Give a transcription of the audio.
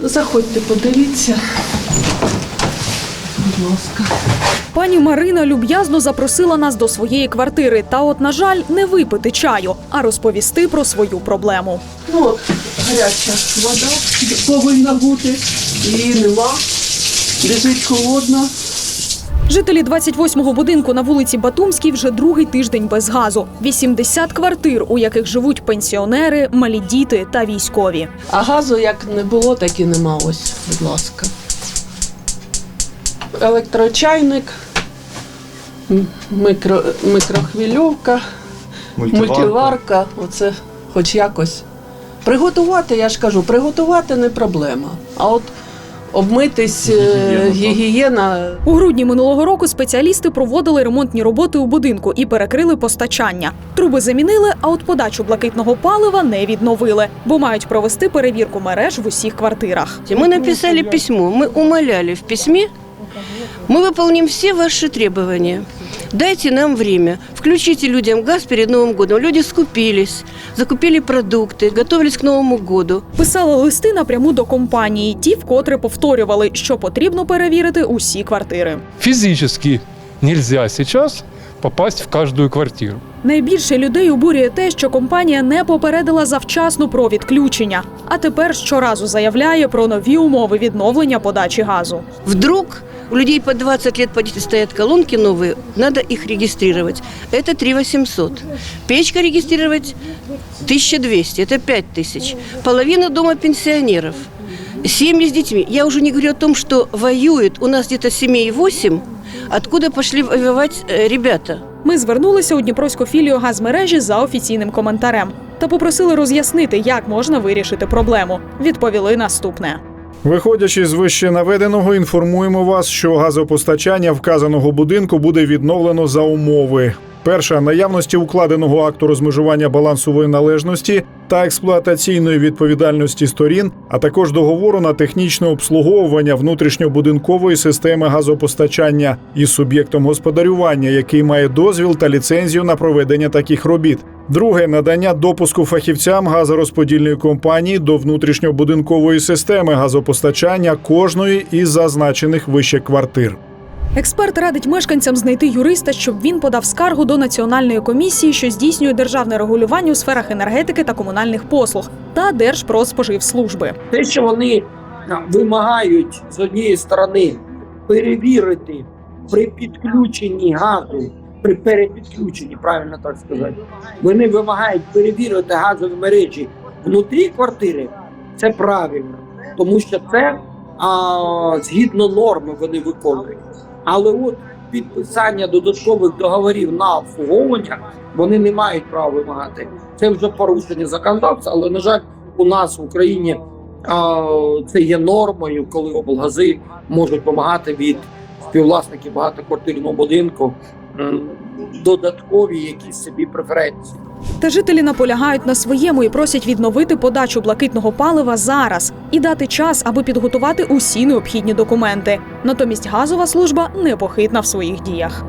Заходьте, подивіться. Будь ласка. Пані Марина люб'язно запросила нас до своєї квартири. Та, от, на жаль, не випити чаю, а розповісти про свою проблему. Ну от гаряча вода повинна бути. Її нема. Лежить холодна. Жителі 28-го будинку на вулиці Батумській вже другий тиждень без газу. 80 квартир, у яких живуть пенсіонери, малі діти та військові. А газу як не було, так і нема. Ось, будь ласка. Електрочайник, м- микро, микрохвильовка, мультиварка. Оце хоч якось. Приготувати, я ж кажу, приготувати не проблема. А от обмитись е, гігієна У грудні минулого року спеціалісти проводили ремонтні роботи у будинку і перекрили постачання. Труби замінили, а от подачу блакитного палива не відновили, бо мають провести перевірку мереж в усіх квартирах. Мы написали письмо, мы умоляли в письме, мы выполним все ваши требования. Дайте нам время, включите людям газ перед Новым годом. Люди скупились, закупили продукты, готовились к Новому году. Писали листи напряму до компанії. Ті вкотре повторювали, що потрібно перевірити усі квартири. Физически нельзя сейчас попасть в каждую квартиру. Найбільше людей обурює те, що компанія не попередила завчасно про відключення, а тепер щоразу заявляє про нові умови відновлення подачі газу. Вдруг у людей по 20 лет по 10 стоят колонки новые, надо их регистрировать. Это 3 800. Печка регистрировать 1200, это 5000. Половина дома пенсионеров. Семьи с детьми. Я уже не говорю о том, что воюют. У нас где-то семей 8. Откуда пошли воевать э, ребята? Ми звернулися у Дніпровську філію газмережі за офіційним коментарем та попросили роз'яснити, як можна вирішити проблему. Відповіли наступне. Виходячи з вище наведеного, інформуємо вас, що газопостачання вказаного будинку буде відновлено за умови. Перша наявності укладеного акту розмежування балансової належності та експлуатаційної відповідальності сторін, а також договору на технічне обслуговування внутрішньобудинкової системи газопостачання із суб'єктом господарювання, який має дозвіл та ліцензію на проведення таких робіт. Друге надання допуску фахівцям газорозподільної компанії до внутрішньобудинкової системи газопостачання кожної із зазначених вище квартир. Експерт радить мешканцям знайти юриста, щоб він подав скаргу до національної комісії, що здійснює державне регулювання у сферах енергетики та комунальних послуг, та Держпродспоживслужби. те, що вони вимагають з однієї сторони перевірити при підключенні газу, при перепідключенні, правильно так сказати, вони вимагають перевірити газові мережі внутрі квартири. Це правильно, тому що це а, згідно норми вони виконують. Але от підписання додаткових договорів на обслуговування вони не мають права вимагати. Це вже порушення законодавства, але на жаль, у нас в Україні а, це є нормою, коли облгази можуть вимагати від співвласників багатоквартирного будинку додаткові якісь собі преференції. Та жителі наполягають на своєму і просять відновити подачу блакитного палива зараз і дати час, аби підготувати усі необхідні документи. Натомість газова служба непохитна в своїх діях.